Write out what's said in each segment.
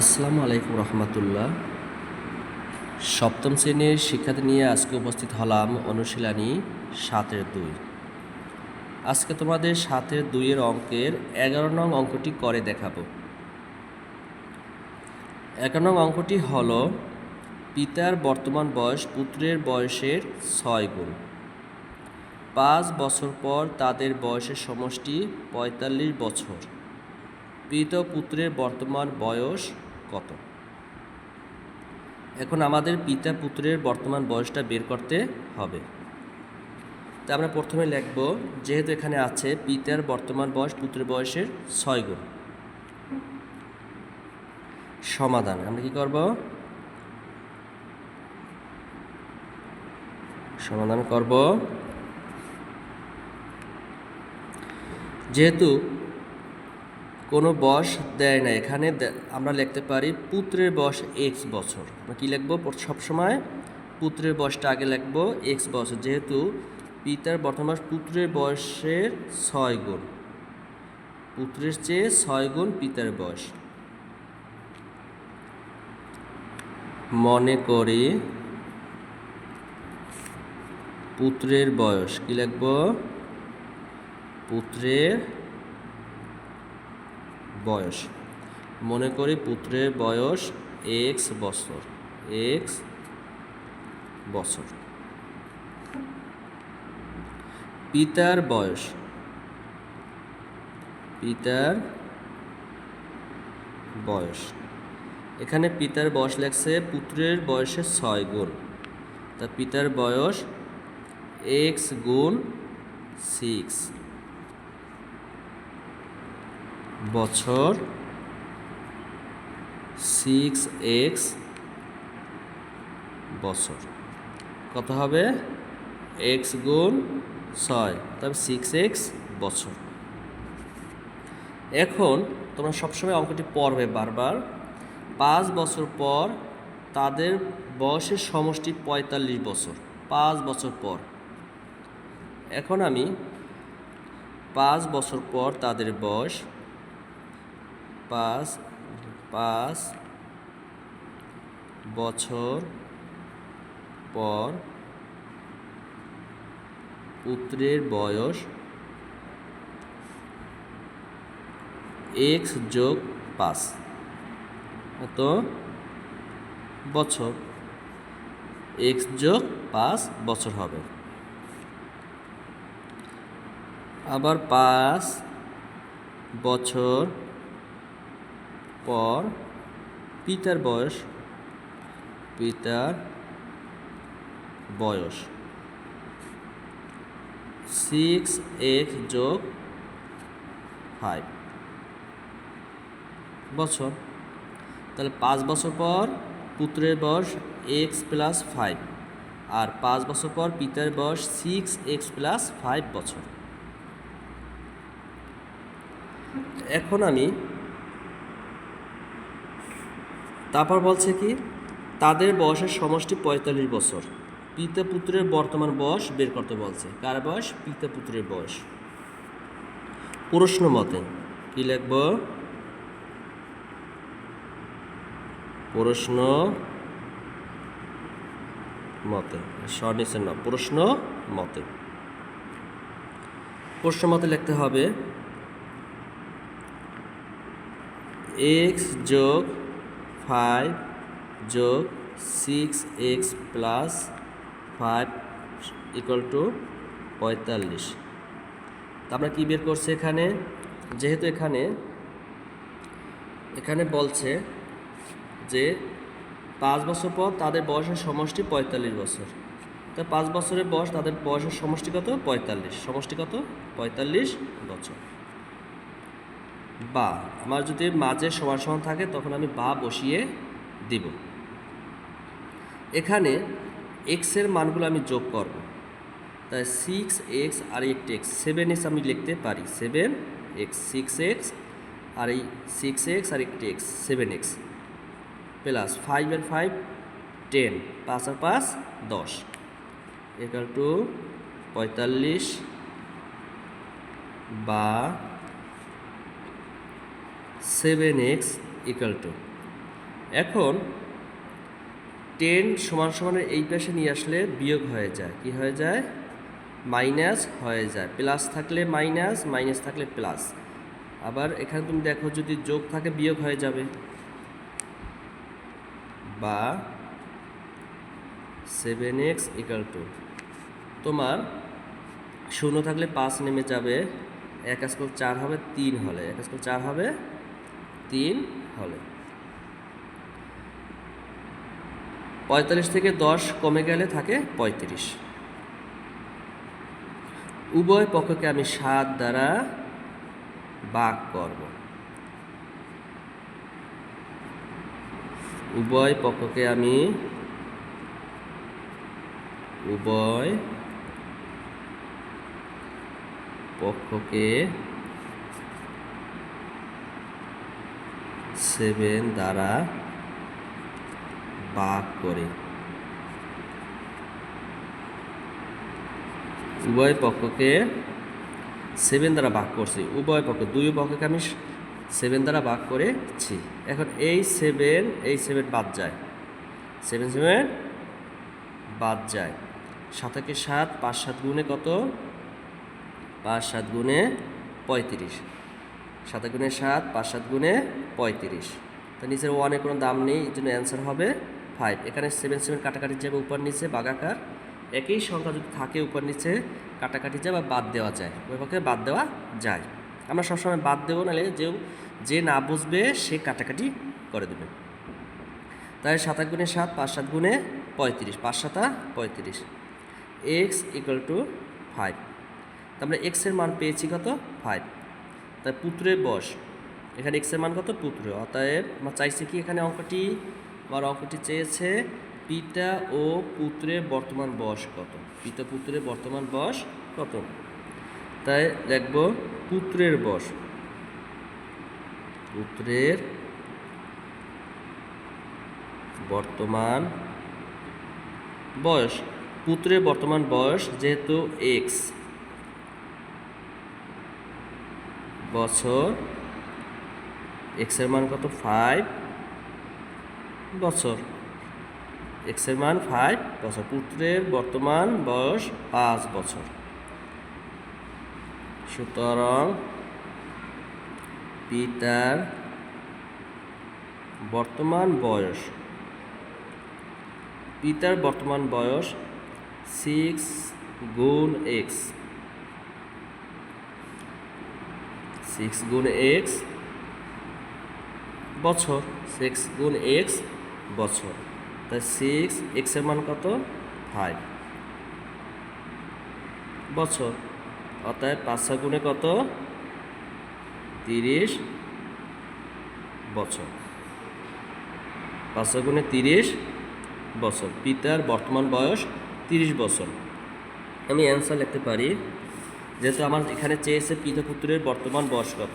আসসালামু আলাইকুম রহমতুল্লাহ। সপ্তম শ্রেণির শিক্ষার্থী নিয়ে আজকে উপস্থিত হলাম অনুশীলনী সাতের দুই। আজকে তোমাদের সাতের দুইয়ের অঙ্কের এগারো নং অঙ্কটি করে দেখাবো। এগারো নং অঙ্কটি হল পিতার বর্তমান বয়স পুত্রের বয়সের ছয় গুণ। পাঁচ বছর পর তাদের বয়সের সমষ্টি পঁয়তাল্লিশ বছর। পিত পুত্রের বর্তমান বয়স কত? এখন আমাদের পিতা পুত্রের বর্তমান বয়সটা বের করতে হবে। তা আমরা প্রথমে লিখব, যেহেতু এখানে আছে পিতার বর্তমান বয়স পুত্রের বয়সের ছয় গুণ। সমাধান, আমরা কি করব? সমাধান করব। যেহেতু কোনো বয়স দেয় না। এখানে আমরা লিখতে পারি পুত্রের বয়স এক্স বছর। আমরা কী লিখব? সবসময় পুত্রের বয়সটা আগে লিখব এক্স বছর। যেহেতু পিতার বর্তমান পুত্রের বয়সের ছয় গুণ। পুত্রের চেয়ে ছয় গুণ পিতার বয়স। মনে করি পুত্রের বয়স। কি লিখব? পুত্রের বয়স। মনে করি পুত্রের বয়স এক্স বছর এক্স বছর। পিতার বয়স পিতার বয়স। এখানে পিতার বয়স লেখছে পুত্রের বয়সের ছয় গুণ। তা পিতার বয়স এক্স গুণ সিক্স বছর সিক্স এক্স বছর। কত হবে? এক্স গুণ ছয় তবে সিক্স এক্স বছর। এখন তোমরা সবসময় অঙ্কটি পড়বে বারবার। পাঁচ বছর পর তাদের বয়সের সমষ্টি পঁয়তাল্লিশ বছর। পাঁচ বছর পর। এখন আমি পাঁচ বছর পর তাদের বয়স পাঁচ পাঁচ বছর পর পুত্রের বয়স এক্স যোগ পাঁচ। কত বছর। এক্স যোগ পাঁচ বছর হবে। আবার পাঁচ বছর পর পিতার বয়স পিতার বয়স। সিক্স এক্স যোগ ফাইভ বছর। তাহলে পাঁচ বছর পর পুত্রের বয়স এক্স প্লাস ফাইভ আর পাঁচ বছর পর পিতার বয়স সিক্স এক্স প্লাস ফাইভ বছর। এখন আমি তারপর বলছে কি, তাদের বয়সের সমষ্টি পঁয়তাল্লিশ বছর। পিতা পুত্রের বর্তমান বয়স বের করতে বলছে। কার বয়স? পিতা পুত্রের বয়স। প্রশ্ন মতে, কি লিখব? প্রশ্ন মতে স্বনিচের না প্রশ্ন মতে। প্রশ্ন মতে লিখতে হবে এক্স যোগ ফাইভ যোগ six x plus five equal to পঁয়তাল্লিশ। আমরা কী বের করছি এখানে? যেহেতু এখানে এখানে বলছে যে পাঁচ বছর পর তাদের বয়সের সমষ্টি পঁয়তাল্লিশ বছর। তা পাঁচ বছরের বয়স তাদের বয়সের সমষ্টি কত? পঁয়তাল্লিশ। সমষ্টি কত? পঁয়তাল্লিশ বছর। বা আমার যদি মাঝে সমান সমান থাকে, তখন আমি বা বসিয়ে দিব। এখানে এক্সের মানগুলো আমি যোগ করব। তাই সিক্স এক্স আর একটি এক্স সেভেন এক্স আমি লিখতে পারি। সেভেন এক্স সিক্স এক্স আর এই সিক্স এক্স আর একটি x seven x plus five আর ফাইভ টেন পাঁচ আর পাঁচ, দশ। একাল টু পঁয়তাল্লিশ বা সেভেন এক্স ইকাল টু এখন টেন সমান সমানের এই পাশে নিয়ে আসলে বিয়োগ হয়ে যায়। কি হয়ে যায়? মাইনাস হয়ে যায়। প্লাস থাকলে মাইনাস মাইনাস থাকলে প্লাস। আবার এখানে তুমি দেখো যদি যোগ থাকে বিয়োগ হয়ে যাবে। বা সেভেন এক্স ইকাল টু তোমার শূন্য থাকলে পাঁচ নেমে যাবে। এক স্কুল চার হবে, তিন হলে। এক স্কুল চার হবে তিন হলে পঁয়তাল্লিশ থেকে দশ কমে গেলে থাকে পঁয়ত্রিশ। উভয় পক্ষকে আমি সাত দ্বারা বাক করব। উভয় পক্ষকে আমি উভয় পক্ষকে সেভেন দ্বারা ভাগ করে। উভয় পক্ষকে সেভেন দ্বারা ভাগ করছি। উভয় পক্ষ, দুই পক্ষকে আমি সেভেন দ্বারা ভাগ করেছি। এখন এই সেভেন এই সেভেন বাদ যায়। সেভেন সেভেন বাদ যায়। সাতাকে সাত, পাঁচ সাত গুণে কত? পাঁচ সাত গুণে পঁয়ত্রিশ। সাত গুণে সাত, পাঁচ সাত গুণে পঁয়ত্রিশ। তো নিচের ওয়ানের কোনো দাম নেই এই জন্য অ্যান্সার হবে ফাইভ এখানে সেভেন সেভেন কাটাকাটি যাবে উপর নিচে, বাগাকার। একই সংখ্যা যদি থাকে উপর নিচে, কাটাকাটি যায় বা বাদ দেওয়া যায়। ওই পক্ষে বাদ দেওয়া যায়। আমরা সবসময় বাদ দেবো, নাহলে যে যে না বুঝবে, সে কাটাকাটি করে দেবে। তাই সাত এক গুণে সাত, পাঁচ সাত গুণে পঁয়ত্রিশ। পাঁচ সাতা পঁয়ত্রিশ। এক্স ইকুয়াল টু ফাইভ তারপরে এক্সের মান পেয়েছি কত? ফাইভ তাই পুত্রের বস। এখানে এক্সের মান কত? পুত্র। অতএব আমার চাইছে কি এখানে অঙ্কটি? আমার অঙ্কটি চেয়েছে পিতা ও পুত্রের বর্তমান বয়স কত? পিতা পুত্রের বর্তমান বয়স কত? তাই লিখব পুত্রের বয়স পুত্রের বর্তমান বয়স। পুত্রের বর্তমান বয়স যেহেতু এক্স বছর এক্সের মান কত? ফাইভ বছর। এক্সের মান ফাইভ বছর। পুত্রের বর্তমান বয়স পাঁচ বছর। সুতরাং পিতার বর্তমান বয়স, পিতার বর্তমান বয়স সিক্স গুণ এক্স সিক্স গুণ এক্স বছর সিক্স গুণ এক্স বছর। তাই সিক্স এক্সের মান কত? ফাইভ বছর অর্থাৎ পাঁচ ছয় গুণে কত? তিরিশ বছর। পাঁচ ছয় গুণে তিরিশ বছর। পিতার বর্তমান বয়স তিরিশ বছর। আমি অ্যান্সার লিখতে পারি যেহেতু আমার এখানে চেয়েছে পিতা পুত্রের বর্তমান বয়স কত?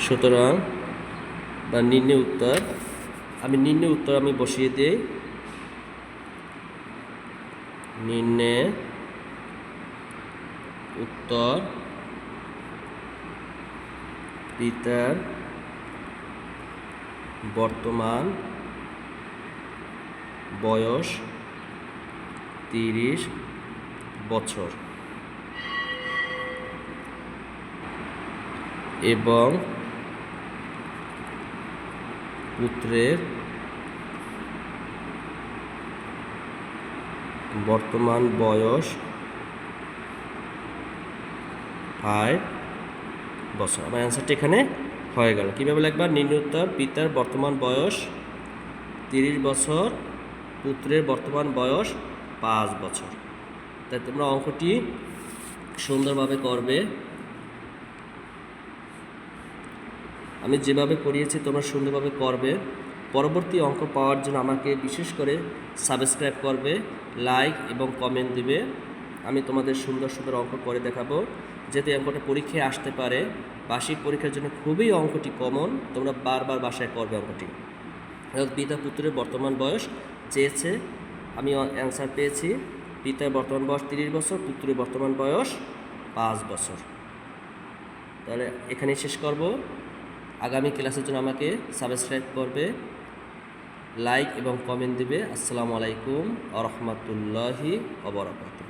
সুতরাং, বা নিম্নে উত্তর, আমি নিম্নে উত্তর আমি বসিয়ে দিই। নিম্নে উত্তর, পিতার বর্তমান বয়স তিরিশ বছর। এবং পুত্রের বর্তমান বয়স ফাইভ বছর। আমার অ্যান্সারটা এখানে হয়ে গেল। কীভাবে লিখবা? নিম্নোত্তর পিতার বর্তমান বয়স তিরিশ বছর পুত্রের বর্তমান বয়স পাঁচ বছর। তাই তোমরা অঙ্কটি সুন্দরভাবে করবে। আমি যেভাবে করিয়েছি তোমরা সুন্দরভাবে করবে। পরবর্তী অঙ্ক পাওয়ার জন্য আমাকে বিশেষ করে সাবস্ক্রাইব করবে, লাইক এবং কমেন্ট দিবে। আমি তোমাদের সুন্দর সুন্দর অঙ্ক করে দেখাবো, যাতে অঙ্কটা পরীক্ষায় আসতে পারে। বার্ষিক পরীক্ষার জন্য খুবই অঙ্কটি কমন তোমরা বারবার বাসায় করবে অঙ্কটি। পিতা পুত্রের বর্তমান বয়স চেয়েছে, আমি অ্যান্সার পেয়েছি, পিতার বর্তমান বয়স তিরিশ বছর, পুত্রের বর্তমান বয়স পাঁচ বছর। তাহলে এখানেই শেষ করব। আগামী ক্লাসের জন্য আমাকে সাবস্ক্রাইব করবে লাইক এবং কমেন্ট দেবে। আসসালামু আলাইকুম আ রহমতুল্লাহি অবরাকাতুহ